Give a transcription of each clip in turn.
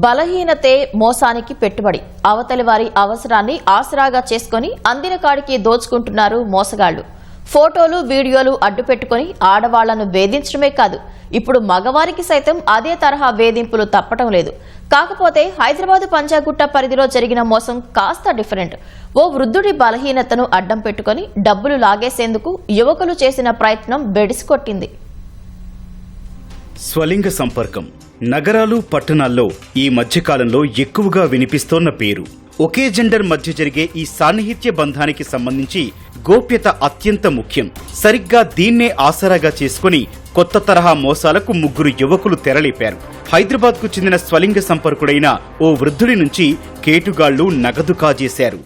బలహీనతే మోసానికి పెట్టుబడి. అవతలి వారి అవసరాన్ని ఆసరాగా చేసుకుని అందిన కాడికి దోచుకుంటున్నారు మోసగాళ్ళు. ఫోటోలు వీడియోలు అడ్డుపెట్టుకుని ఆడవాళ్ళను వేధించడమే కాదు ఇప్పుడు మగవారికి సైతం అదే తరహా వేధింపులు తప్పటం లేదు. కాకపోతే హైదరాబాద్ పంజాగుట్ట పరిధిలో జరిగిన మోసం కాస్త డిఫరెంట్. ఓ వృద్ధుడి బలహీనతను అడ్డం పెట్టుకుని డబ్బులు లాగేసేందుకు యువకులు చేసిన ప్రయత్నం బెడిసికొట్టింది స్వలింగ సంపర్కం. నగరాలు పట్టణాల్లో ఈ మధ్యకాలంలో ఎక్కువగా వినిపిస్తోన్న పేరు. ఒకే జెండర్ మధ్య జరిగే ఈ సాన్నిహిత్య బంధానికి సంబంధించి గోప్యత అత్యంత ముఖ్యం. సరిగ్గా దీన్నే ఆసరాగా చేసుకుని కొత్త తరహా మోసాలకు ముగ్గురు యువకులు తెరలేపారు. హైదరాబాద్కు చెందిన స్వలింగ సంపర్కుడైన ఓ వృద్ధుడి నుంచి కేటుగాళ్ళు నగదు కాజేశారు.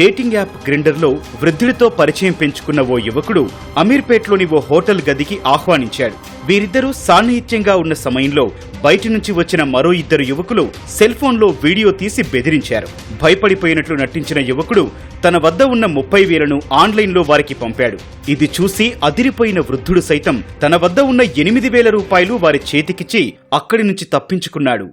డేటింగ్ యాప్ గ్రిండర్లో వృద్ధుడితో పరిచయం పెంచుకున్న ఓ యువకుడు అమీర్పేట్లోని ఓ హోటల్ గదికి ఆహ్వానించాడు. వీరిద్దరూ సాన్నిహిత్యంగా ఉన్న సమయంలో బయటి నుంచి వచ్చిన మరో ఇద్దరు యువకులు సెల్ ఫోన్లో వీడియో తీసి బెదిరించారు. భయపడిపోయినట్లు నటించిన యువకుడు తన వద్ద ఉన్న ముప్పై వేలను ఆన్లైన్లో వారికి పంపాడు. ఇది చూసి అదిరిపోయిన వృద్ధుడు సైతం తన వద్ద ఉన్న ఎనిమిది వేల రూపాయలు వారి చేతికిచ్చి అక్కడి నుంచి తప్పించుకున్నాడు.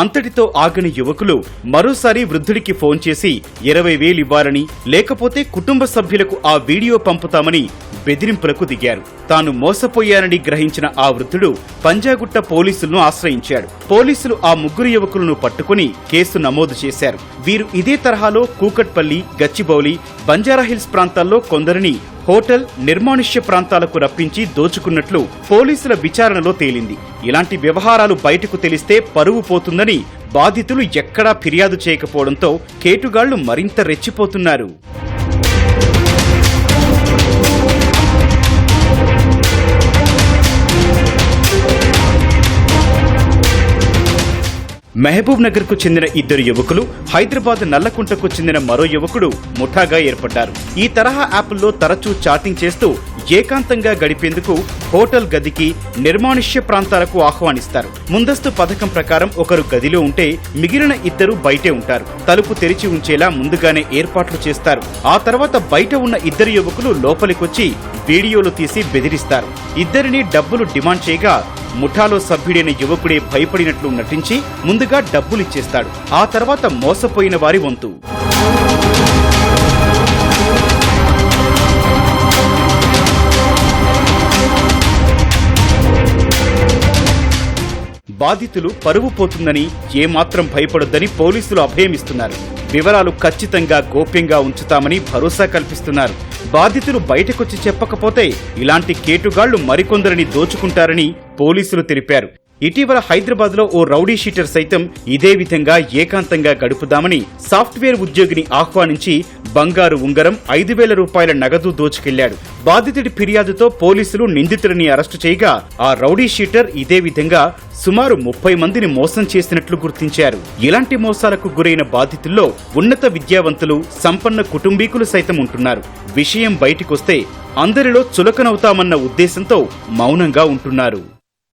అంతటితో ఆగని యువకులు మరోసారి వృద్ధుడికి ఫోన్ చేసి ఇరవై వేలివ్వాలని లేకపోతే కుటుంబ సభ్యులకు ఆ వీడియో పంపుతామని బెదిరింపులకు దిగారు. తాను మోసపోయానని గ్రహించిన ఆ వృద్ధుడు పంజాగుట్ట పోలీసులను ఆశ్రయించాడు. పోలీసులు ఆ ముగ్గురు యువకులను పట్టుకుని కేసు నమోదు చేశారు. వీరు ఇదే తరహాలో కూకట్పల్లి గచ్చిబౌలి బంజారాహిల్స్ ప్రాంతాల్లో కొందరిని హోటల్ నిర్మానుష్య ప్రాంతాలకు రప్పించి దోచుకున్నట్లు పోలీసుల విచారణలో తేలింది. ఇలాంటి వ్యవహారాలు బయటకు తెలిస్తే పరువు పోతుందని బాధితులు ఎక్కడా ఫిర్యాదు చేయకపోవడంతో కేటుగాళ్ళు మరింత రెచ్చిపోతున్నారు. మహబూబ్ నగర్కు చెందిన ఇద్దరు యువకులు హైదరాబాద్ నల్లకుంటకు చెందిన మరో యువకుడు ముఠాగా ఏర్పడ్డారు. ఈ తరహా యాప్ల్లో తరచూ చాటింగ్ చేస్తూ ఏకాంతంగా గడిపేందుకు హోటల్ గదికి నిర్మానుష్య ప్రాంతాలకు ఆహ్వానిస్తారు. ముందస్తు పథకం ప్రకారం ఒకరు గదిలో ఉంటే మిగిలిన ఇద్దరు బయటే ఉంటారు. తలుపు తెరిచి ఉంచేలా ముందుగానే ఏర్పాట్లు చేస్తారు. ఆ తర్వాత బయట ఉన్న ఇద్దరు యువకులు లోపలికొచ్చి వీడియోలు తీసి బెదిరిస్తారు. ఇద్దరిని డబ్బులు డిమాండ్ చేయగా ముఠాలో సభ్యుడైన యువకుడే భయపడినట్లు నటించి ముందుగా డబ్బులిచ్చేస్తాడు. ఆ తర్వాత మోసపోయిన వారి వంతు. బాధితులు పరువు పోతుందని ఏమాత్రం భయపడొద్దని పోలీసులు అభయమిస్తున్నారు. వివరాలు ఖచ్చితంగా గోప్యంగా ఉంచుతామని భరోసా కల్పిస్తున్నారు. బాధితులు బయటకొచ్చి చెప్పకపోతే ఇలాంటి కేటుగాళ్ళు మరికొందరిని దోచుకుంటారని పోలీసులు తెలిపారు. ఇటీవల హైదరాబాద్లో ఓ రౌడీ షీటర్ సైతం ఇదే విధంగా ఏకాంతంగా గడుపుదామని సాఫ్ట్వేర్ ఉద్యోగిని ఆహ్వానించి బంగారు ఉంగరం ఐదు వేల రూపాయల నగదు దోచుకెళ్ళాడు. బాధితుడి ఫిర్యాదుతో పోలీసులు నిందితుడిని అరెస్టు చేయగా ఆ రౌడీ షీటర్ ఇదే విధంగా సుమారు ముప్పై మందిని మోసం చేసినట్లు గుర్తించారు. ఇలాంటి మోసాలకు గురైన బాధితుల్లో ఉన్నత విద్యావంతులు సంపన్న కుటుంబీకులు సైతం ఉంటున్నారు. విషయం బయటికొస్తే అందరిలో చులకనవుతామన్న ఉద్దేశంతో మౌనంగా ఉంటున్నారు.